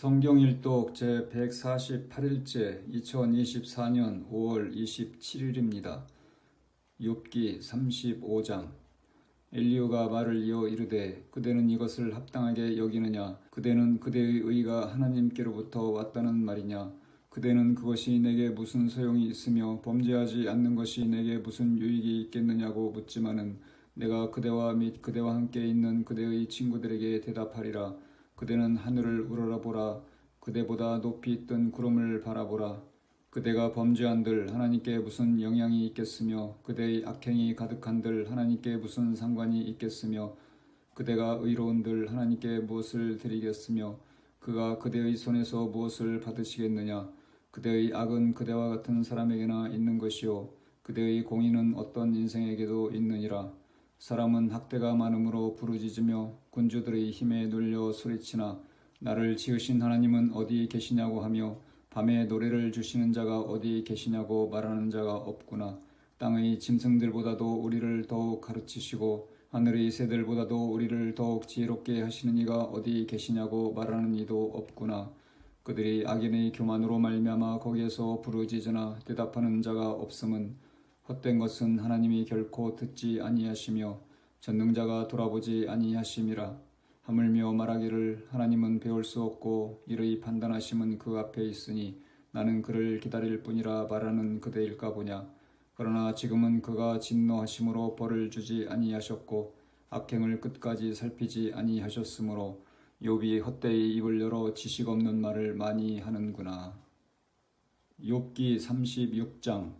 성경일독 제 148일째 2024년 5월 27일입니다. 욥기 35장. 엘리오가 말을 이어 이르되 그대는 이것을 합당하게 여기느냐? 그대는 그대의 의가 하나님께로부터 왔다는 말이냐? 그대는 그것이 내게 무슨 소용이 있으며 범죄하지 않는 것이 내게 무슨 유익이 있겠느냐고 묻지만은 내가 그대와 및 그대와 함께 있는 그대의 친구들에게 대답하리라 그대는 하늘을 우러러보라. 그대보다 높이 뜬 구름을 바라보라. 그대가 범죄한들 하나님께 무슨 영향이 있겠으며 그대의 악행이 가득한들 하나님께 무슨 상관이 있겠으며 그대가 의로운들 하나님께 무엇을 드리겠으며 그가 그대의 손에서 무엇을 받으시겠느냐? 그대의 악은 그대와 같은 사람에게나 있는 것이요. 그대의 공의는 어떤 인생에게도 있느니라. 사람은 학대가 많음으로 부르짖으며 군주들의 힘에 눌려 소리치나 나를 지으신 하나님은 어디 계시냐고 하며 밤에 노래를 주시는 자가 어디 계시냐고 말하는 자가 없구나. 땅의 짐승들보다도 우리를 더욱 가르치시고 하늘의 새들보다도 우리를 더욱 지혜롭게 하시는 이가 어디 계시냐고 말하는 이도 없구나. 그들이 악인의 교만으로 말미암아 거기에서 부르짖으나 대답하는 자가 없음은 헛된 것은 하나님이 결코 듣지 아니하시며 전능자가 돌아보지 아니하심이라 하물며 말하기를 하나님은 배울 수 없고 이의 판단하심은 그 앞에 있으니 나는 그를 기다릴 뿐이라 말하는 그대일까 보냐? 그러나 지금은 그가 진노하심으로 벌을 주지 아니하셨고 악행을 끝까지 살피지 아니하셨으므로 욥이 헛되이 입을 열어 지식 없는 말을 많이 하는구나. 욥기 36장.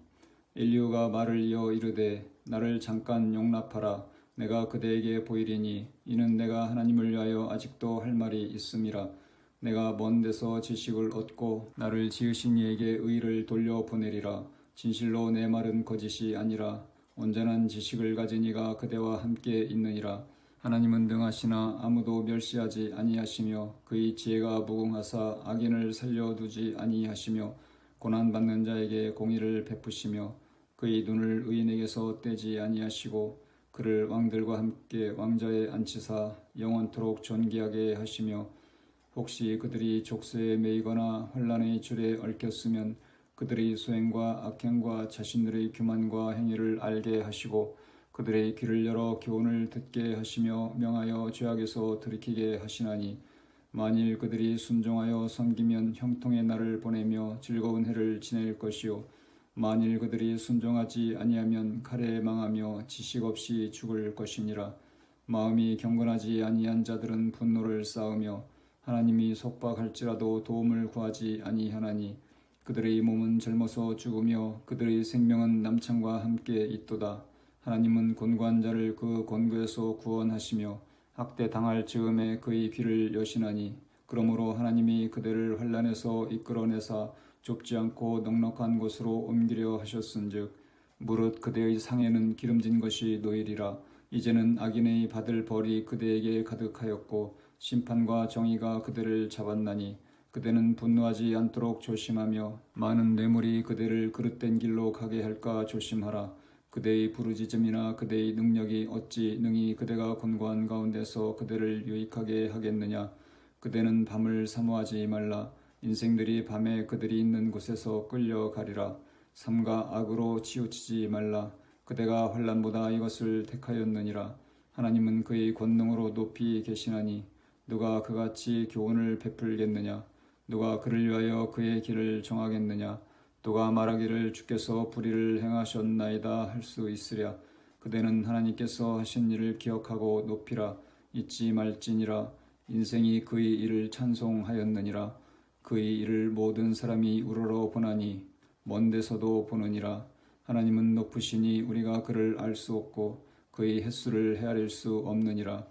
엘리오가 말을 이어 이르되 나를 잠깐 용납하라 내가 그대에게 보이리니 이는 내가 하나님을 위하여 아직도 할 말이 있음이라. 내가 먼 데서 지식을 얻고 나를 지으신 이에게 의를 돌려 보내리라. 진실로 내 말은 거짓이 아니라 온전한 지식을 가진 이가 그대와 함께 있느니라. 하나님은 능하시나 아무도 멸시하지 아니하시며 그의 지혜가 무궁하사 악인을 살려두지 아니하시며 고난받는 자에게 공의를 베푸시며 그의 눈을 의인에게서 떼지 아니하시고 그를 왕들과 함께 왕자에 앉히사 영원토록 존귀하게 하시며 혹시 그들이 족쇄에 매이거나 혼란의 줄에 얽혔으면 그들의 소행과 악행과 자신들의 교만과 행위를 알게 하시고 그들의 귀를 열어 교훈을 듣게 하시며 명하여 죄악에서 들이키게 하시나니 만일 그들이 순종하여 섬기면 형통의 날을 보내며 즐거운 해를 지낼 것이요 만일 그들이 순종하지 아니하면 칼에 망하며 지식 없이 죽을 것이니라. 마음이 경건하지 아니한 자들은 분노를 쌓으며 하나님이 속박할지라도 도움을 구하지 아니하나니 그들의 몸은 젊어서 죽으며 그들의 생명은 남창과 함께 있도다. 하나님은 곤고한 자를 그 곤고에서 구원하시며 학대 당할 즈음에 그의 귀를 여시나니 그러므로 하나님이 그들을 환란에서 이끌어내사 좁지 않고 넉넉한 곳으로 옮기려 하셨은즉 무릇 그대의 상에는 기름진 것이 노일이라. 이제는 악인의 받을 벌이 그대에게 가득하였고 심판과 정의가 그들을 잡았나니 그대는 분노하지 않도록 조심하며 많은 뇌물이 그대를 그릇된 길로 가게 할까 조심하라. 그대의 부르짖음이나 그대의 능력이 어찌 능히 그대가 곤고한 가운데서 그대를 유익하게 하겠느냐. 그대는 밤을 사모하지 말라 인생들이 밤에 그들이 있는 곳에서 끌려가리라. 삼가 악으로 치우치지 말라. 그대가 환란보다 이것을 택하였느니라. 하나님은 그의 권능으로 높이 계시나니 누가 그같이 교훈을 베풀겠느냐? 누가 그를 위하여 그의 길을 정하겠느냐? 누가 말하기를 주께서 불의를 행하셨나이다 할 수 있으랴. 그대는 하나님께서 하신 일을 기억하고 높이라. 잊지 말지니라. 인생이 그의 일을 찬송하였느니라 그의 일을 모든 사람이 우러러 보나니 먼 데서도 보느니라. 하나님은 높으시니 우리가 그를 알 수 없고 그의 횟수를 헤아릴 수 없느니라.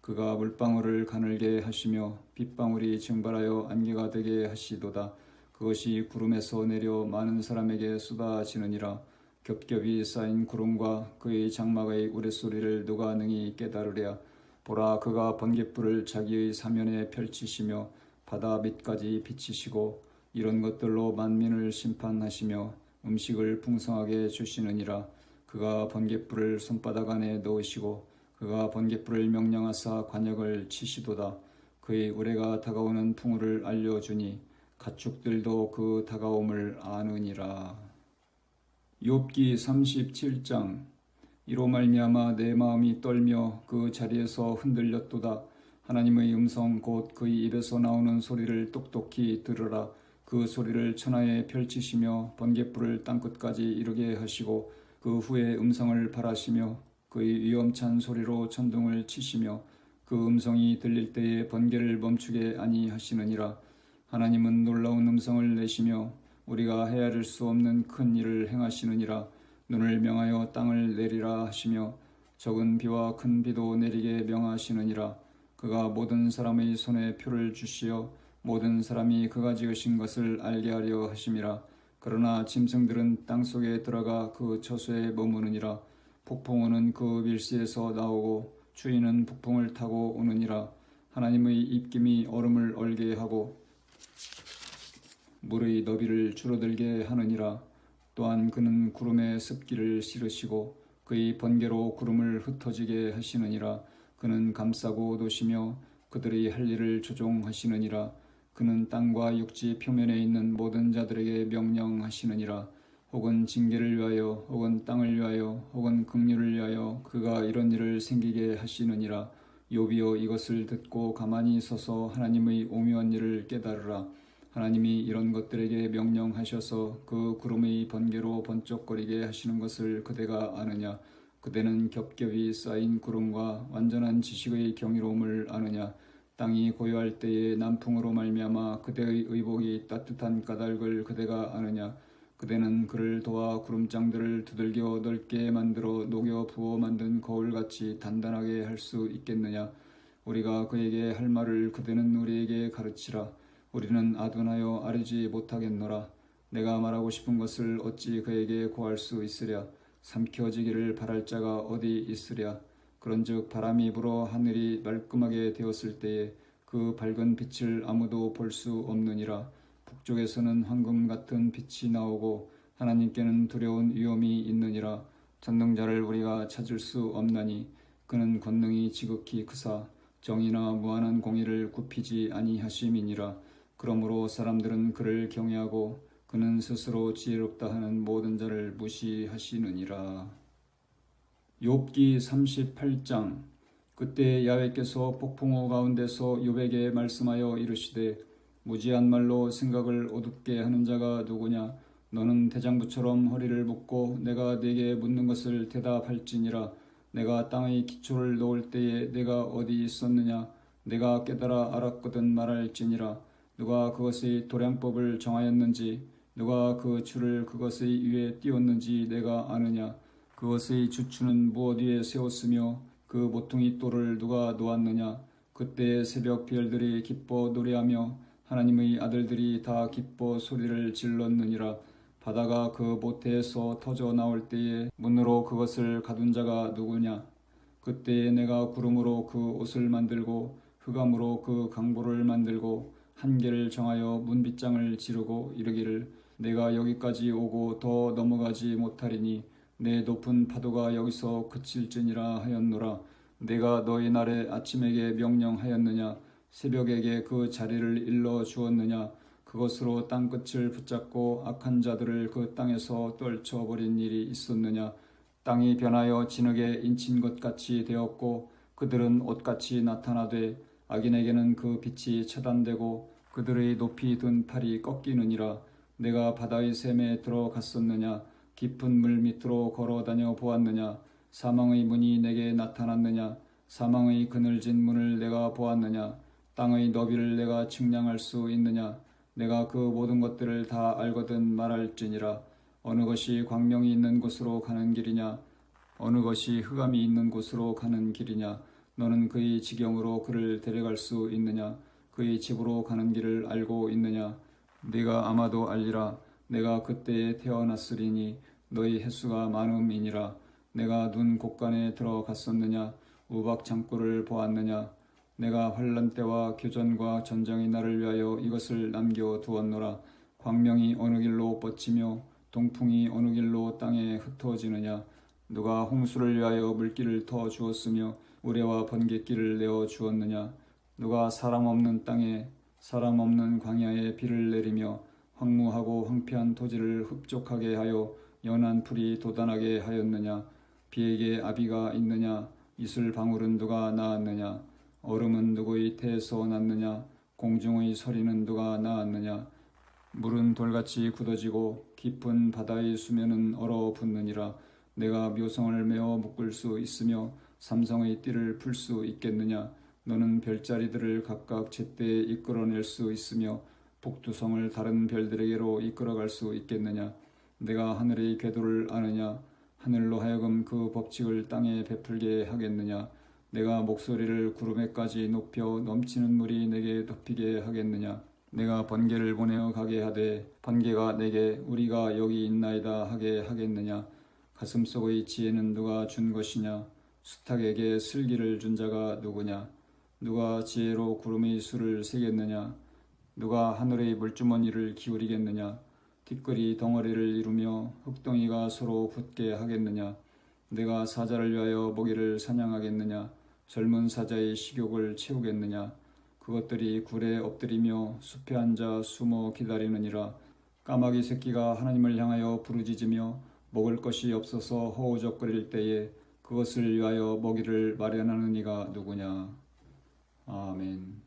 그가 물방울을 가늘게 하시며 빗방울이 증발하여 안개가 되게 하시도다. 그것이 구름에서 내려 많은 사람에게 쏟아지느니라. 겹겹이 쌓인 구름과 그의 장막의 우레소리를 누가 능히 깨달으랴. 보라 그가 번갯불을 자기의 사면에 펼치시며 바다 밑까지 비치시고 이런 것들로 만민을 심판하시며 음식을 풍성하게 주시느니라 그가 번갯불을 손바닥 안에 넣으시고 그가 번갯불을 명령하사 관역을 치시도다 그의 우레가 다가오는 풍우를 알려주니 가축들도 그 다가옴을 아느니라. 욥기 37장 이로 말미암아 내 마음이 떨며 그 자리에서 흔들렸도다. 하나님의 음성 곧 그의 입에서 나오는 소리를 똑똑히 들으라. 그 소리를 천하에 펼치시며 번갯불을 땅끝까지 이르게 하시고 그 후에 음성을 발하시며 그의 위엄찬 소리로 천둥을 치시며 그 음성이 들릴 때에 번개를 멈추게 아니하시느니라. 하나님은 놀라운 음성을 내시며 우리가 헤아릴 수 없는 큰 일을 행하시느니라. 눈을 명하여 땅을 내리라 하시며 적은 비와 큰 비도 내리게 명하시느니라. 그가 모든 사람의 손에 표를 주시어 모든 사람이 그가 지으신 것을 알게 하려 하심이라. 그러나 짐승들은 땅 속에 들어가 그 처소에 머무느니라. 폭풍우는 그 밀시에서 나오고 추위는 북풍을 타고 오느니라. 하나님의 입김이 얼음을 얼게 하고 물의 너비를 줄어들게 하느니라. 또한 그는 구름에 습기를 실으시고 그의 번개로 구름을 흩어지게 하시느니라. 그는 감싸고 도시며 그들의 할 일을 조종하시느니라. 그는 땅과 육지 표면에 있는 모든 자들에게 명령하시느니라. 혹은 징계를 위하여, 혹은 땅을 위하여, 혹은 긍휼을 위하여 그가 이런 일을 생기게 하시느니라. 요비여 이것을 듣고 가만히 서서 하나님의 오묘한 일을 깨달으라. 하나님이 이런 것들에게 명령하셔서 그 구름의 번개로 번쩍거리게 하시는 것을 그대가 아느냐? 그대는 겹겹이 쌓인 구름과 완전한 지식의 경이로움을 아느냐? 땅이 고요할 때에 남풍으로 말미암아 그대의 의복이 따뜻한 까닭을 그대가 아느냐? 그대는 그를 도와 구름장들을 두들겨 넓게 만들어 녹여 부어 만든 거울같이 단단하게 할 수 있겠느냐? 우리가 그에게 할 말을 그대는 우리에게 가르치라. 우리는 아둔하여 아뢰지 못하겠노라. 내가 말하고 싶은 것을 어찌 그에게 고할 수 있으랴. 삼켜지기를 바랄 자가 어디 있으랴. 그런즉 바람이 불어 하늘이 말끔하게 되었을 때에 그 밝은 빛을 아무도 볼 수 없느니라. 북쪽에서는 황금 같은 빛이 나오고 하나님께는 두려운 위험이 있느니라. 전능자를 우리가 찾을 수 없나니 그는 권능이 지극히 크사 정의나 무한한 공의를 굽히지 아니하심이니라. 그러므로 사람들은 그를 경외하고 그는 스스로 지혜롭다 하는 모든 자를 무시하시느니라. 욥기 38장. 그때 야훼께서 폭풍우 가운데서 욥에게 말씀하여 이르시되 무지한 말로 생각을 어둡게 하는 자가 누구냐? 너는 대장부처럼 허리를 묶고 내가 네게 묻는 것을 대답할지니라. 내가 땅의 기초를 놓을 때에 내가 어디 있었느냐? 내가 깨달아 알았거든 말할지니라. 누가 그것의 도량법을 정하였는지 누가 그 줄을 그것의 위에 띄웠는지 내가 아느냐? 그것의 주추는 무엇 위에 세웠으며 그 모퉁이 돌을 누가 놓았느냐? 그때 새벽 별들이 기뻐 노래하며 하나님의 아들들이 다 기뻐 소리를 질렀느니라. 바다가 그 모태에서 터져 나올 때에 문으로 그것을 가둔 자가 누구냐? 그때에 내가 구름으로 그 옷을 만들고 흑암으로 그 강보를 만들고 한계를 정하여 문빗장을 지르고 이르기를 내가 여기까지 오고 더 넘어가지 못하리니 내 높은 파도가 여기서 그칠지니라 하였노라. 내가 너희 날에 아침에게 명령하였느냐? 새벽에게 그 자리를 일러 주었느냐? 그것으로 땅 끝을 붙잡고 악한 자들을 그 땅에서 떨쳐 버린 일이 있었느냐? 땅이 변하여 진흙에 인친 것 같이 되었고 그들은 옷같이 나타나되 악인에게는 그 빛이 차단되고 그들의 높이 든 팔이 꺾이느니라 내가 바다의 샘에 들어갔었느냐 깊은 물 밑으로 걸어 다녀 보았느냐 사망의 문이 내게 나타났느냐 사망의 그늘진 문을 내가 보았느냐 땅의 너비를 내가 측량할 수 있느냐 내가 그 모든 것들을 다 알거든 말할지니라. 어느 것이 광명이 있는 곳으로 가는 길이냐 어느 것이 흑암이 있는 곳으로 가는 길이냐 너는 그의 지경으로 그를 데려갈 수 있느냐 그의 집으로 가는 길을 알고 있느냐 네가 아마도 알리라. 내가 그때에 태어났으리니 너희 횟수가 많음이니라. 내가 눈 곳간에 들어갔었느냐? 우박 창고를 보았느냐? 내가 환란 때와 교전과 전쟁의 날을 위하여 이것을 남겨 두었노라. 광명이 어느 길로 뻗치며 동풍이 어느 길로 땅에 흩어지느냐? 누가 홍수를 위하여 물길을 터 주었으며 우레와 번갯길을 내어 주었느냐? 누가 사람 없는 땅에 사람 없는 광야에 비를 내리며 황무하고 황폐한 토지를 흡족하게 하여 연한 풀이 돋아나게 하였느냐? 비에게 아비가 있느냐? 이슬 방울은 누가 낳았느냐? 얼음은 누구의 태에서 났느냐? 공중의 서리는 누가 낳았느냐? 물은 돌같이 굳어지고 깊은 바다의 수면은 얼어붙느니라. 내가 묘성을 메어 묶을 수 있으며 삼성의 띠를 풀 수 있겠느냐 너는 별자리들을 각각 제때에 이끌어낼 수 있으며 북두성을 다른 별들에게로 이끌어갈 수 있겠느냐? 내가 하늘의 궤도를 아느냐? 하늘로 하여금 그 법칙을 땅에 베풀게 하겠느냐? 내가 목소리를 구름에까지 높여 넘치는 물이 내게 덮이게 하겠느냐? 내가 번개를 보내어 가게 하되 번개가 내게 우리가 여기 있나이다 하게 하겠느냐? 가슴속의 지혜는 누가 준 것이냐? 수탉에게 슬기를 준 자가 누구냐 누가 지혜로 구름의 수를 세겠느냐? 누가 하늘의 물주머니를 기울이겠느냐? 티끌이 덩어리를 이루며 흙덩이가 서로 붙게 하겠느냐? 내가 사자를 위하여 먹이를 사냥하겠느냐? 젊은 사자의 식욕을 채우겠느냐? 그것들이 굴에 엎드리며 숲에 앉아 숨어 기다리느니라. 까마귀 새끼가 하나님을 향하여 부르짖으며 먹을 것이 없어서 허우적거릴 때에 그것을 위하여 먹이를 마련하는 이가 누구냐 아멘